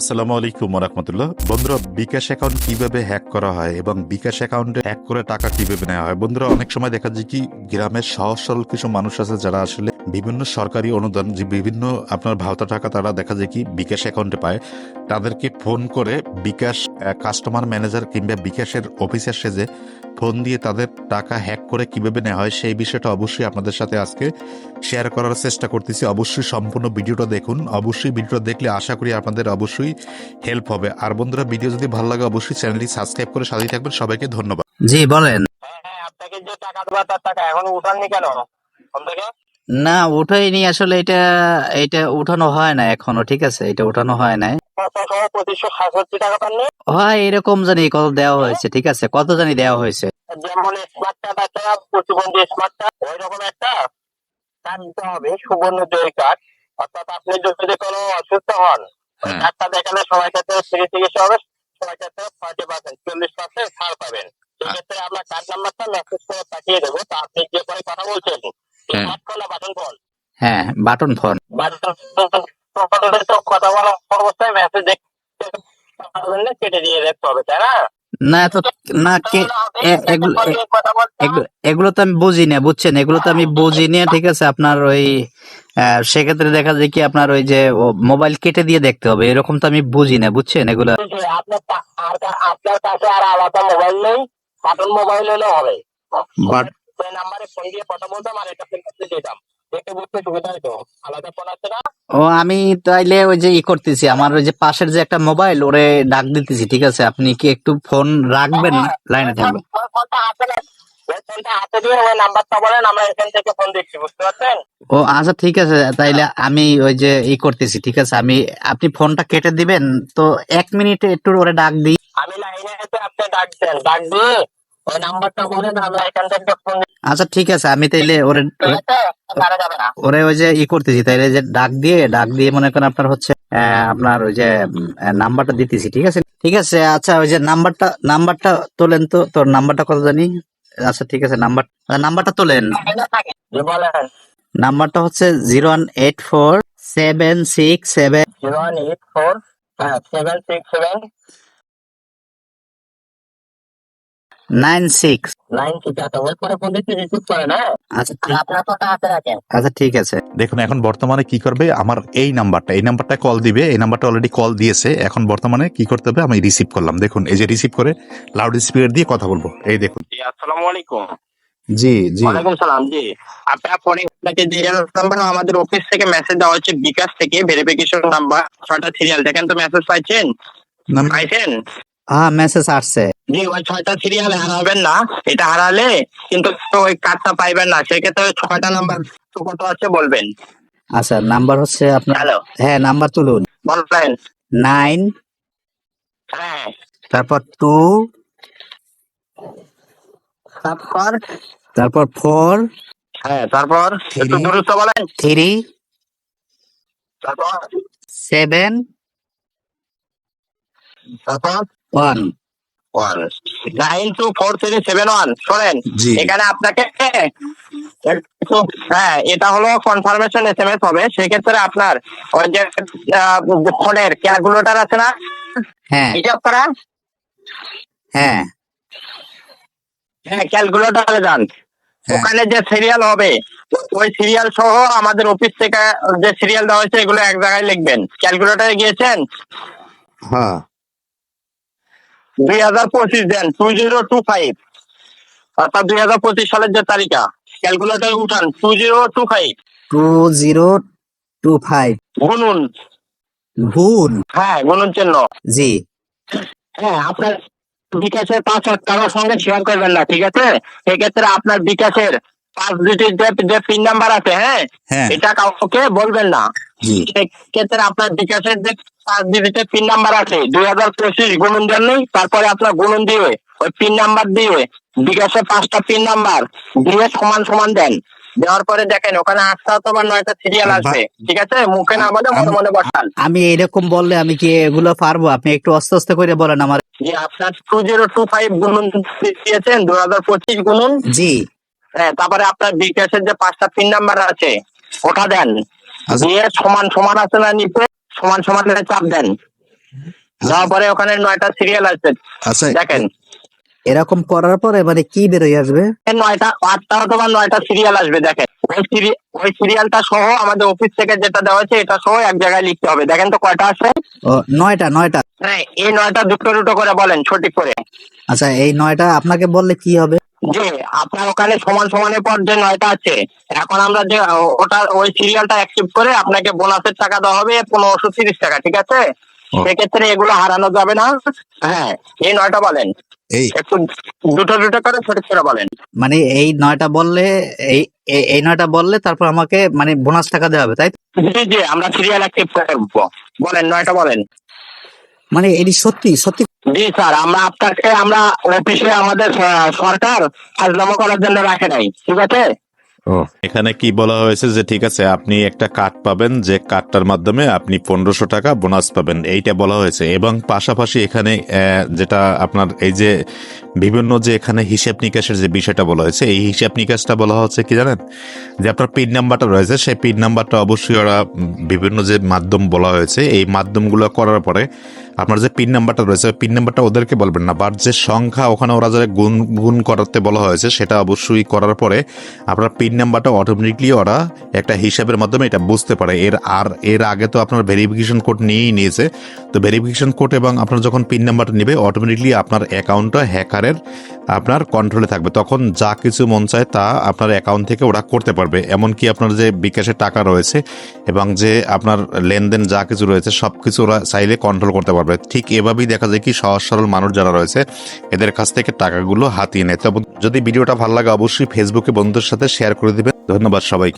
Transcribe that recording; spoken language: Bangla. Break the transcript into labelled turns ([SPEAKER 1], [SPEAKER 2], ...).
[SPEAKER 1] আসসালামু আলাইকুম রহমতুল্লাহ। বন্ধুরা, বিকাশ অ্যাকাউন্ট কীভাবে হ্যাক করা হয় এবং বিকাশ অ্যাকাউন্টে হ্যাক করে টাকা কীভাবে নেওয়া হয়? বন্ধুরা, অনেক সময় দেখা যায় কি, গ্রামের সহজ সরল কিছু মানুষ আছে যারা আসলে বিভিন্ন সরকারি অনুদান যে বিভিন্ন আপনার ভাওতা টাকা তারা দেখা যায় কি বিকাশ অ্যাকাউন্টে পায় তাদেরকে ফোন করে বিকাশ কাস্টমার ম্যানেজার কিংবা বিকাশের অফিসার সেজে ফোন দিয়ে তাদের টাকা হ্যাক করে কীভাবে নেওয়া হয় সেই বিষয়টা অবশ্যই আপনাদের সাথে আজকে শেয়ার করার চেষ্টা করতেছি। অবশ্যই সম্পূর্ণ ভিডিওটা দেখুন। অবশ্যই ভিডিওটা দেখলে আশা করি আপনাদের অবশ্যই হেল্প হবে। আর বন্ধুরা ভিডিও যদি ভালো লাগে অবশ্যই চ্যানেলটি সাবস্ক্রাইব করে সাথে থাকবেন। সবাইকে ধন্যবাদ।
[SPEAKER 2] জি বলেন।
[SPEAKER 3] হ্যাঁ হ্যাঁ আপনাকে যে টাকা দেবো তার টাকা এখনও উঠাননি কেন? ফোন থেকে?
[SPEAKER 2] না উঠাইনি আসলে এটা এটা উঠানো হয় না এখনও ঠিক আছে? এটা উঠানো হয় নাই। হয় এরকম জানি কত দেওয়া হয়েছে ঠিক আছে? কত জানি দেওয়া হয়েছে।
[SPEAKER 3] যেমন স্মার্ট কার্ড প্রতিবন্ধী স্মার্ট ওই রকম একটা কার্ড দিতে হবে সুবর্ণ জয়ী কার্ড। অর্থাৎ আপনি যদি কোনো অসুস্থ হন
[SPEAKER 1] হ্যাঁ।
[SPEAKER 3] দেখালে সবার ক্ষেত্রে ফ্রি চিকিৎসা হবে সবার ক্ষেত্রে থার্টি পার্সেন্ট চল্লিশ পার্সেন্ট ছাড় পাবেন। সেক্ষেত্রে কার্ড নাম্বারটা মেসেজ করে পাঠিয়ে দেবো তা আপনি যে করে কথা বলছেন
[SPEAKER 1] হ্যাঁ।
[SPEAKER 3] স্মার্টফোন না বাটন ফোন
[SPEAKER 2] হ্যাঁ বাটন ফোন
[SPEAKER 3] কথা বলা অবস্থায় মেসেজ কেটে দিয়ে দেখতে হবে তাই না
[SPEAKER 2] না এত না কে এগুলো তো আমি বুঝি না বুঝছেন? এগুলো তো আমি বুঝি না ঠিক আছে? আপনার ওই সেক্ষেত্রে দেখা যায় কি আপনার ওই যে মোবাইল কেটে দিয়ে দেখতে হবে এরকম তো আমি বুঝি না বুঝছেন এগুলো?
[SPEAKER 3] আপনার কাছে আর আলাদা মোবাইল নেই বাটন মোবাইল হলেও হবে
[SPEAKER 2] বাট
[SPEAKER 3] নাম্বারে ফোন দিয়ে কথা বলতাম আর এটা দিতাম
[SPEAKER 2] ও, আমি তাইলে ওই যে ই করতেছি, আমার ওই যে পাশের যে একটা মোবাইল ওরে ডাক দিতেছি, ঠিক আছে? আপনি কি একটু ফোন রাখবেন লাইনে থাকবেন। ও আচ্ছা ঠিক আছে, তাইলে আমি ওই যে ই করতেছি, ঠিক আছে? আমি, আপনি ফোনটা কেটে দিবেন, তো এক মিনিটে একটু ওরে ডাক দিই।
[SPEAKER 3] আমি লাইনে আপনি ডাকছেন, ডাক দিয়ে
[SPEAKER 2] আচ্ছা ঠিক আছে আমি তাইলে ওরে ওরে ওই যে ই করতেছি তাইলে যে ডাক দিয়ে ডাক দিয়ে মনে করেন আপনার হচ্ছে আপনার ওই যে নাম্বারটা দিতেছি ঠিক আছে? ঠিক আছে আচ্ছা ওই যে নাম্বারটা নাম্বারটা তোলেন তো তোর নাম্বারটা কত জানি? আচ্ছা ঠিক আছে নাম্বার নাম্বারটা তোলেন। নাম্বারটা হচ্ছে zero one eight four seven six seven
[SPEAKER 3] zero one eight four হ্যাঁ seven six seven
[SPEAKER 2] nine six.
[SPEAKER 3] Nine six আছে ওই পরে ফোন দিচ্ছি রিসিভ করেন
[SPEAKER 2] আচ্ছা
[SPEAKER 3] আপনার কথা হাতে রাখেন।
[SPEAKER 2] আচ্ছা ঠিক আছে।
[SPEAKER 1] দেখুন এখন বর্তমানে কি করবে? আমার এই নাম্বারটা এই নাম্বারটা কল দিবে এই নাম্বারটা অলরেডি কল দিয়েছে। এখন বর্তমানে কি করতে হবে? আমি রিসিভ করলাম। দেখুন এই যে রিসিভ করে লাউড স্পিকার দিয়ে কথা বলব। এই দেখুন।
[SPEAKER 3] জি আসসালামু আলাইকুম।
[SPEAKER 1] জি জি।
[SPEAKER 3] ওয়ালাইকুম সালাম জি। আপনার ফোনে আপনাকে যে নাম্বার আমাদের অফিস থেকে মেসেজ দেওয়া হচ্ছে বিকাশ থেকে ভেরিফিকেশন নাম্বার ছয়টা সিরিয়াল দেখেন তো মেসেজ পাইছেন? পাইছেন?
[SPEAKER 2] হ্যাঁ মেসেজ আসছে।
[SPEAKER 3] জি ওই ছয়টা সিরিয়াল হারাবেন না এটা হারালে কিন্তু ওই কার্ডটা পাইবেন না সেক্ষেত্রে ছয়টা নাম্বার কত আছে বলবেন।
[SPEAKER 2] আচ্ছা নাম্বার হচ্ছে আপনার
[SPEAKER 3] হ্যালো।
[SPEAKER 2] হ্যাঁ নাম্বার তুলুন।
[SPEAKER 3] বলবেন।
[SPEAKER 2] নাইন
[SPEAKER 3] হ্যাঁ।
[SPEAKER 2] তারপর টু
[SPEAKER 3] তারপর?
[SPEAKER 2] তারপর ফোর
[SPEAKER 3] হ্যাঁ তারপর? একটু
[SPEAKER 1] Three.
[SPEAKER 3] বলেন।
[SPEAKER 2] থ্রি
[SPEAKER 3] তারপর?
[SPEAKER 2] সেভেন
[SPEAKER 3] তারপর?
[SPEAKER 2] One
[SPEAKER 3] one nine two four three seven one শোনেন এখানে আপনাকে হ্যাঁ এটা হলো কনফার্মেশন এস এম এস হবে। সেক্ষেত্রে আপনার ওই যে আহ, ফোনের ক্যালকুলেটর আছে না?
[SPEAKER 2] হ্যাঁ।
[SPEAKER 3] হিসাব করা
[SPEAKER 2] হ্যাঁ।
[SPEAKER 3] হ্যাঁ ক্যালকুলেটরে যান।
[SPEAKER 2] হ্যাঁ।
[SPEAKER 3] ওখানে যে সিরিয়াল হবে ওই সিরিয়াল সহ আমাদের অফিস থেকে যে সিরিয়াল দেওয়া হয়েছে এগুলো এক জায়গায় লিখবেন। ক্যালকুলেটরে গিয়েছেন?
[SPEAKER 1] হ্যাঁ।
[SPEAKER 3] দুই হাজার পঁচিশ দেন টু জিরো টু ফাইভ অর্থাৎ দুই হাজার পঁচিশ সালের যে তারিখা ক্যালকুলেটরে উঠান two zero two five
[SPEAKER 2] two zero two five
[SPEAKER 3] গুনুন।
[SPEAKER 2] ভুল
[SPEAKER 3] হ্যাঁ গুনুন চিহ্ন।
[SPEAKER 2] জি।
[SPEAKER 3] হ্যাঁ আপনার বিকাশের পাসওয়ার্ড কারোর সঙ্গে শেয়ার করবেন না ঠিক আছে? সেক্ষেত্রে আপনার বিকাশের পাঁচ ডিজিট যে পিন নাম্বার আছে হ্যাঁ?
[SPEAKER 1] হ্যাঁ।
[SPEAKER 3] এটা কাউকে বলবেন না। সেক্ষেত্রে আপনার বিকাশের যে পাঁচ ডিজিটের পিন নাম্বার আছে দুই হাজার পঁচিশ গুণন দেন নেই তারপরে আপনার গুণন দিয়ে ওই পিন নাম্বার দিয়ে বিকাশের পাঁচটা পিন নাম্বার দিয়ে সমান সমান দেন। দেওয়ার পরে দেখেন ওখানে আটটা অথবা নয়টা সিরিয়াল আসবে ঠিক আছে? মুখে না বলে মনে মনে বসান।
[SPEAKER 2] আমি এরকম বললে আমি কি এগুলো পারব? আপনি একটু আস্তে আস্তে করে বলেন আমার।
[SPEAKER 3] যে আপনার টু জিরো টু ফাইভ গুণন দিয়েছেন দু হাজার পঁচিশ গুণন।
[SPEAKER 2] জি।
[SPEAKER 3] তারপরে আপনার বিকাশের যে পাঁচটা পিন নাম্বার আছে ওটা দেন।
[SPEAKER 1] আচ্ছা।
[SPEAKER 3] দিয়ে সমান সমান আছে না নিচে সমান সমান চাপ দেন। যাওয়ার পরে ওখানে নয়টা সিরিয়াল আছে।
[SPEAKER 1] আচ্ছা।
[SPEAKER 3] দেখেন।
[SPEAKER 2] এরকম করার পরে মানে কি বেরোয় আসবে?
[SPEAKER 3] নয়টা আটটা অথবা নয়টা সিরিয়াল আসবে দেখেন। ওই সিরি- ওই সিরিয়ালটা সহ আমাদের অফিস থেকে যেটা দেওয়া হয়েছে এটা সহ এক জায়গায় লিখতে হবে। দেখেন তো কয়টা আছে?
[SPEAKER 2] ও নয়টা নয়টা।
[SPEAKER 3] হ্যাঁ এই নয়টা দুটো দুটো করে বলেন সঠিক করে।
[SPEAKER 2] আচ্ছা এই নয়টা আপনাকে বললে কি হবে?
[SPEAKER 3] যে আপনার ওখানে সমান সমানের পর যে নয়টা আছে এখন আমরা যে ওটা ওই সিরিয়ালটা অ্যাক্টিভ করে আপনাকে বোনাসের টাকা দেওয়া হবে পনেরোশো তিরিশ টাকা ঠিক আছে? সেক্ষেত্রে এগুলো হারানো যাবে না। হ্যাঁ এই নয়টা বলেন।
[SPEAKER 1] এই
[SPEAKER 3] একটু দুটো দুটো করে সঠিক করে বলেন।
[SPEAKER 2] মানে এই নয়টা বললে এই এই- নয়টা বললে তারপর আমাকে মানে বোনাস টাকা দেওয়া হবে তাই তো?
[SPEAKER 3] জি জি আমরা সিরিয়াল অ্যাক্টিভ করব বলেন নয়টা বলেন।
[SPEAKER 2] মানে এটি সত্যি সত্যি
[SPEAKER 3] জি, স্যার, আমরা আপনাকে, আমরা অফিসে আমাদের সরকার করার জন্য রাখে নাই, ঠিক আছে?
[SPEAKER 1] এখানে কি বলা হয়েছে যে, ঠিক আছে, আপনি একটা কার্ড পাবেন, যে কার্ডটার মাধ্যমে আপনি পনেরোশো টাকা বোনাস পাবেন, এইটা বলা হয়েছে। এবং পাশাপাশি এখানে যেটা আপনার, এই যে বিভিন্ন যে এখানে হিসাব নিকাশের যে বিষয়টা বলা হয়েছে, এই হিসাব নিকাশটা বলা হচ্ছে কি জানেন? যে আপনার পিন নাম্বারটা রয়েছে, সেই পিন নাম্বারটা অবশ্যই ওরা বিভিন্ন যে মাধ্যম বলা হয়েছে, এই মাধ্যমগুলো করার পরে আপনার যে পিন নাম্বারটা রয়েছে পিন নাম্বারটা ওদেরকে বলবেন না। বাট যে সংখ্যা ওখানে ওরা যে গুণ গুণ করাতে বলা হয়েছে, সেটা অবশ্যই করার পরে আপনার পিন নাম্বারটা অটোমেটিকলি ওরা একটা হিসাবের মাধ্যমে এটা বুঝতে পারে। এর আর, এর আগে তো আপনার ভেরিফিকেশন কোড নিয়েই নিয়েছে। তো ভেরিফিকেশন কোড এবং আপনার যখন পিন নাম্বারটা নেবে অটোমেটিকলি আপনার অ্যাকাউন্টটা হ্যাকারের আপনার কন্ট্রোলে থাকবে। তখন যা কিছু মন চায় তা আপনার অ্যাকাউন্ট থেকে ওরা করতে পারবে। এমনকি আপনার যে বিকাশের টাকা রয়েছে এবং যে আপনার লেনদেন যা কিছু রয়েছে সব কিছু ওরা চাইলে কন্ট্রোল করতে পারবে। ঠিক এভাবেই দেখা যায় কি সহজ সরল মানুষ যারা রয়েছে, এদের কাছ থেকে টাকাগুলো হাতিয়ে নেয় তবে যদি ভিডিওটা ভালো লাগে, অবশ্যই ফেসবুকে বন্ধুদের সাথে শেয়ার করে দিবেন। ধন্যবাদ সবাইকে।